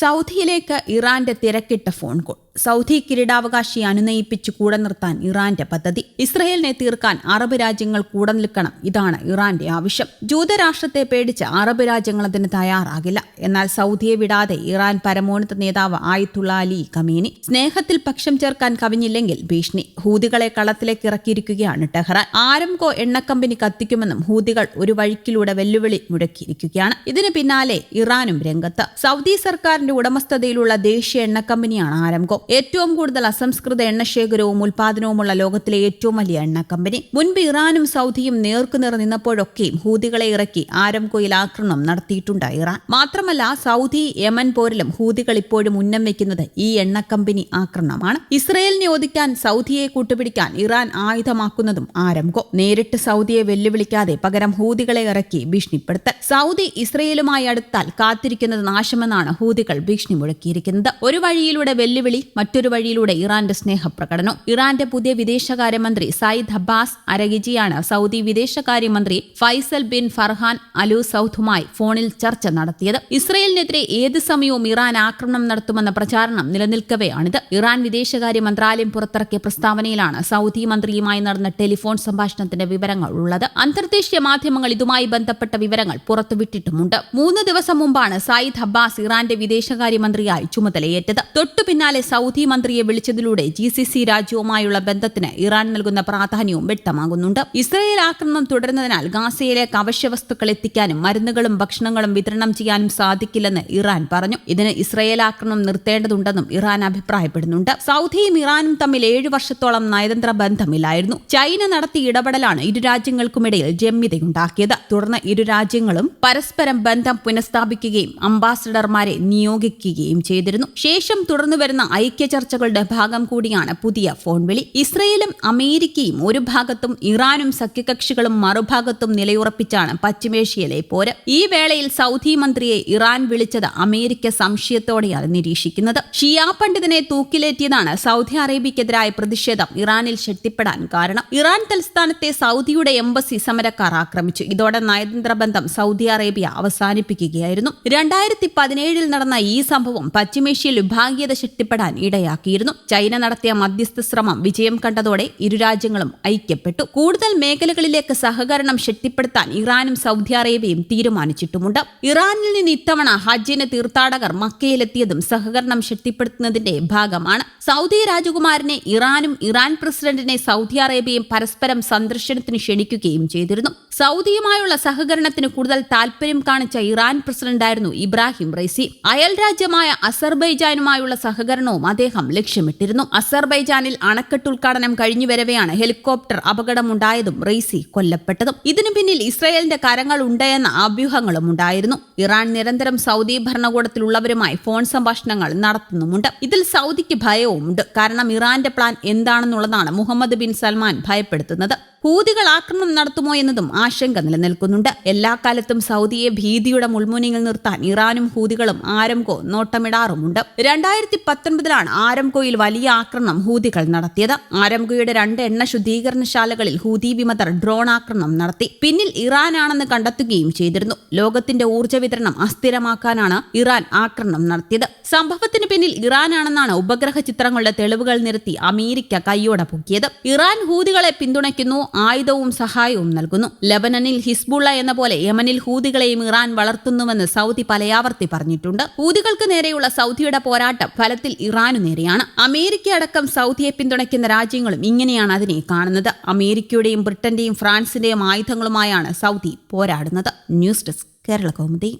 സൗദിയിലേക്ക് ഇറാന്റെ തിരക്കിട്ട phone call. Saudi കിരീടാവകാശി അനുനയിപ്പിച്ച് കൂടെ നിർത്താൻ ഇറാന്റെ പദ്ധതി. ഇസ്രയേലിനെ തീർക്കാൻ അറബ് രാജ്യങ്ങൾ കൂടെ നിൽക്കണം. ഇതാണ് ഇറാന്റെ ആവശ്യം. ജൂതരാഷ്ട്രത്തെ പേടിച്ച് അറബ് രാജ്യങ്ങൾ അതിന് തയ്യാറാകില്ല. എന്നാൽ സൗദിയെ വിടാതെ ഇറാൻ പരമോന്നത നേതാവ് ആയിത്തുള്ള അലി കമീനി സ്നേഹത്തിൽ പക്ഷം ചേർക്കാൻ കവിഞ്ഞില്ലെങ്കിൽ ഭീഷണി. ഹൂതികളെ കളത്തിലേക്ക് ഇറക്കിയിരിക്കുകയാണ് ടെഹ്റാൻ. ആരംകോ എണ്ണക്കമ്പനി കത്തിക്കുമെന്നും ഹൂതികൾ ഒരു വഴിക്കിലൂടെ വെല്ലുവിളി മുടക്കിയിരിക്കുകയാണ് ഇതിന് പിന്നാലെ ഇറാനും രംഗത്ത്. സൗദി സർക്കാരിന്റെ ഉടമസ്ഥതയിലുള്ള ദേശീയ എണ്ണ കമ്പനിയാണ് ആരംകോ ഏറ്റവും കൂടുതൽ അസംസ്കൃത എണ്ണ ശേഖരവും ഉൽപാദനവുമുള്ള ലോകത്തിലെ ഏറ്റവും വലിയ എണ്ണ കമ്പനി. മുൻപ് ഇറാനും സൗദിയും നേർക്കുനേർ നിന്നപ്പോഴൊക്കെയും ഹൂതികളെ ഇറക്കി ആരംകോയിൽ ആക്രമണം നടത്തിയിട്ടുണ്ട് ഇറാൻ. മാത്രമല്ല സൗദി യമൻ പോരിലും ഹൂതികൾ ഇപ്പോഴും ഉന്നം വെക്കുന്നത് ഈ എണ്ണ കമ്പനി ആക്രമണമാണ്. ഇസ്രയേലിനെ ഒതുക്കാൻ സൗദിയെ കൂട്ടുപിടിക്കാൻ ഇറാൻ ആയുധമാക്കുന്നതും ആരംകോ നേരിട്ട് സൗദിയെ വെല്ലുവിളിക്കാതെ പകരം ഹൂതികളെ ഇറക്കി ഭീഷണിപ്പെടുത്തൽ. സൗദി ഇസ്രയേലുമായി അടുത്താൽ കാത്തിരിക്കുന്നത് നാശമെന്നാണ് ഹൂതികൾ ഭീഷണി മുഴക്കിയിരിക്കുന്നത്. ഒരു വഴിയിലൂടെ വെല്ലുവിളി മറ്റൊരു വഴിയിലൂടെ ഇറാന്റെ സ്നേഹപ്രകടനം. ഇറാന്റെ പുതിയ വിദേശകാര്യമന്ത്രി സയ്യിദ് അബ്ബാസ് അരഗിജിയാണ് സൗദി വിദേശകാര്യമന്ത്രി ഫൈസൽ ബിൻ ഫർഹാൻ അലു സൌദുമായി ഫോണിൽ ചർച്ച നടത്തിയത്. ഇസ്രയേലിനെതിരെ ഏത് സമയവും ഇറാൻ ആക്രമണം നടത്തുമെന്ന പ്രചാരണം നിലനിൽക്കവെയാണിത്. ഇറാൻ വിദേശകാര്യ മന്ത്രാലയം പുറത്തിറക്കിയ പ്രസ്താവനയിലാണ് സൗദി മന്ത്രിയുമായി നടന്ന ടെലിഫോൺ സംഭാഷണത്തിന്റെ വിവരങ്ങൾ ഉള്ളത്. അന്തർദേശീയ മാധ്യമങ്ങൾ ഇതുമായി ബന്ധപ്പെട്ട വിവരങ്ങൾ പുറത്തുവിട്ടിട്ടുമുണ്ട്. മൂന്ന് ദിവസം മുമ്പാണ് സയ്യിദ് അബ്ബാസ് ഇറാന്റെ വിദേശകാര്യമന്ത്രിയായി ചുമതലയേറ്റത്. തൊട്ടു പിന്നാലെ സൗദി മന്ത്രിയെ വിളിച്ചതിലൂടെ ജി സി സി രാജ്യവുമായുള്ള ബന്ധത്തിന് ഇറാൻ നൽകുന്ന പ്രാധാന്യവും വ്യക്തമാകുന്നുണ്ട്. ഇസ്രയേൽ ആക്രമണം തുടരുന്നതിനാൽ ഗാസയിലേക്ക് അവശ്യവസ്തുക്കൾ എത്തിക്കാനും മരുന്നുകളും ഭക്ഷണങ്ങളും വിതരണം ചെയ്യാനും സാധിക്കില്ലെന്ന് ഇറാൻ പറഞ്ഞു. ഇതിന് ഇസ്രയേൽ ആക്രമണം നിർത്തേണ്ടതുണ്ടെന്നും ഇറാൻ അഭിപ്രായപ്പെടുന്നുണ്ട്. സൗദിയും ഇറാനും തമ്മിൽ ഏഴു വർഷത്തോളം നയതന്ത്ര ബന്ധമില്ലായിരുന്നു. ചൈന നടത്തിയ ഇടപെടലാണ് ഇരു രാജ്യങ്ങൾക്കുമിടയിൽ ജമ്യതയുണ്ടാക്കിയത്. തുടർന്ന് ഇരു രാജ്യങ്ങളും പരസ്പരം ബന്ധം പുനഃസ്ഥാപിക്കുകയും അംബാസഡർമാരെ നിയോഗിക്കുകയും ചെയ്തിരുന്നു. ശേഷം തുടർന്നു വരുന്ന ഐക്യ ചർച്ചകളുടെ ഭാഗം കൂടിയാണ് പുതിയ ഫോൺ വിളി. ഇസ്രയേലും അമേരിക്കയും ഒരു ഭാഗത്തും ഇറാനും സഖ്യകക്ഷികളും മറുഭാഗത്തും നിലയുറപ്പിച്ചാണ് പശ്ചിമേഷ്യയിലെ പോര്. ഈ വേളയിൽ സൗദി മന്ത്രിയെ ഇറാൻ വിളിച്ചത് അമേരിക്ക സംശയത്തോടെയാണ് നിരീക്ഷിക്കുന്നത്. ഷിയാ പണ്ഡിതനെ തൂക്കിലേറ്റിയതാണ് സൗദി അറേബ്യക്കെതിരായ പ്രതിഷേധം ഇറാനിൽ ശക്തിപ്പെടാൻ കാരണം. ഇറാൻ തലസ്ഥാനത്തെ സൗദിയുടെ എംബസി സമരക്കാർ ആക്രമിച്ചു. ഇതോടെ നയതന്ത്ര ബന്ധം സൗദി അറേബ്യ അവസാനിപ്പിക്കുകയായിരുന്നു. രണ്ടായിരത്തി പതിനേഴിൽ നടന്ന ഈ സംഭവം പശ്ചിമേഷ്യയിൽ വിഭാഗീയത ശക്തിപ്പെടാൻ ഇടയാക്കിയിരുന്നു. ചൈന നടത്തിയ മധ്യസ്ഥ ശ്രമം വിജയം കണ്ടതോടെ ഇരു രാജ്യങ്ങളും ഐക്യപ്പെട്ടു. കൂടുതൽ മേഖലകളിലേക്ക് സഹകരണം ശക്തിപ്പെടുത്താൻ ഇറാനും സൗദി അറേബ്യയും തീരുമാനിച്ചിട്ടുമുണ്ട്. ഇറാനിൽ നിന്ന് ഇത്തവണ ഹജ്ജിന് തീർത്ഥാടകർ മക്കയിലെത്തിയതും സഹകരണം ശക്തിപ്പെടുത്തുന്നതിന്റെ ഭാഗമാണ്. സൗദി രാജകുമാരനെ ഇറാനും ഇറാൻ പ്രസിഡന്റിനെ സൗദി അറേബ്യയും പരസ്പരം സന്ദർശനത്തിന് ക്ഷണിക്കുകയും ചെയ്തിരുന്നു. സൗദിയുമായുള്ള സഹകരണത്തിന് കൂടുതൽ താൽപര്യം കാണിച്ച ഇറാൻ പ്രസിഡന്റായിരുന്നു ഇബ്രാഹിം റൈസി അയൽ രാജ്യമായ അസർബൈജാനുമായുള്ള സഹകരണവും അദ്ദേഹം ലക്ഷ്യമിട്ടിരുന്നു. അസർബൈജാനിൽ അണക്കെട്ട് ഉദ്ഘാടനം കഴിഞ്ഞുവരവെയാണ് ഹെലികോപ്റ്റർ അപകടമുണ്ടായതും റെയ്സി കൊല്ലപ്പെട്ടതും. ഇതിനു പിന്നിൽ ഇസ്രയേലിന്റെ കരങ്ങൾ ഉണ്ടെന്ന അഭ്യൂഹങ്ങളും ഉണ്ടായിരുന്നു. ഇറാൻ നിരന്തരം സൗദി ഭരണകൂടത്തിലുള്ളവരുമായി ഫോൺ സംഭാഷണങ്ങൾ നടത്തുന്നുമുണ്ട്. ഇതിൽ സൗദിക്ക് ഭയവുമുണ്ട്. കാരണം ഇറാന്റെ പ്ലാൻ എന്താണെന്നുള്ളതാണ് മുഹമ്മദ് ബിൻ സൽമാൻ ഭയപ്പെടുത്തുന്നത്. ഹൂതികൾ ആക്രമണം നടത്തുമോ എന്നതും ആശങ്ക നിലനിൽക്കുന്നുണ്ട്. എല്ലാ കാലത്തും സൗദിയെ ഭീതിയുടെ മുൾമുനയിൽ നിർത്താൻ ഇറാനും ഹൂതികളും ആരംകോ നോട്ടമിടാറുമുണ്ട്. രണ്ടായിരത്തി പത്തൊൻപതിലാണ് ആരംകോയിൽ വലിയ ആക്രമണം ഹൂതികൾ നടത്തിയത്. ആരംകോയുടെ രണ്ട് എണ്ണ ശുദ്ധീകരണശാലകളിൽ ഹൂതി വിമതർ ഡ്രോൺ ആക്രമണം നടത്തി. പിന്നിൽ ഇറാനാണെന്ന് കണ്ടെത്തുകയും ചെയ്തിരുന്നു. ലോകത്തിന്റെ ഊർജ വിതരണം അസ്ഥിരമാക്കാനാണ് ഇറാൻ ആക്രമണം നടത്തിയത്. സംഭവത്തിന് പിന്നിൽ ഇറാനാണെന്നാണ് ഉപഗ്രഹ ചിത്രങ്ങളുടെ തെളിവുകൾ നിരത്തി അമേരിക്ക കൈയോടെ പൊക്കിയത്. ഇറാൻ ഹൂതികളെ പിന്തുണയ്ക്കുന്നു ആയുധവും സഹായവും നൽകുന്നു. ലബനനിൽ ഹിസ്ബുള്ള എന്ന പോലെ യമനിൽ ഹൂതികളെയും ഇറാൻ വളർത്തുന്നുവെന്ന് സൗദി പലയാവർത്തി പറഞ്ഞിട്ടുണ്ട്. ഹൂതികൾക്ക് നേരെയുള്ള സൗദിയുടെ പോരാട്ടം ഫലത്തിൽ ഇറാനു നേരെയാണ്. അമേരിക്ക അടക്കം സൗദിയെ പിന്തുണയ്ക്കുന്ന രാജ്യങ്ങളും ഇങ്ങനെയാണ് അതിനെ കാണുന്നത്. അമേരിക്കയുടെയും ബ്രിട്ടന്റെയും ഫ്രാൻസിന്റെയും ആയുധങ്ങളുമായാണ് Saudi പോരാടുന്നത്. News desk Kerala Kaumudi.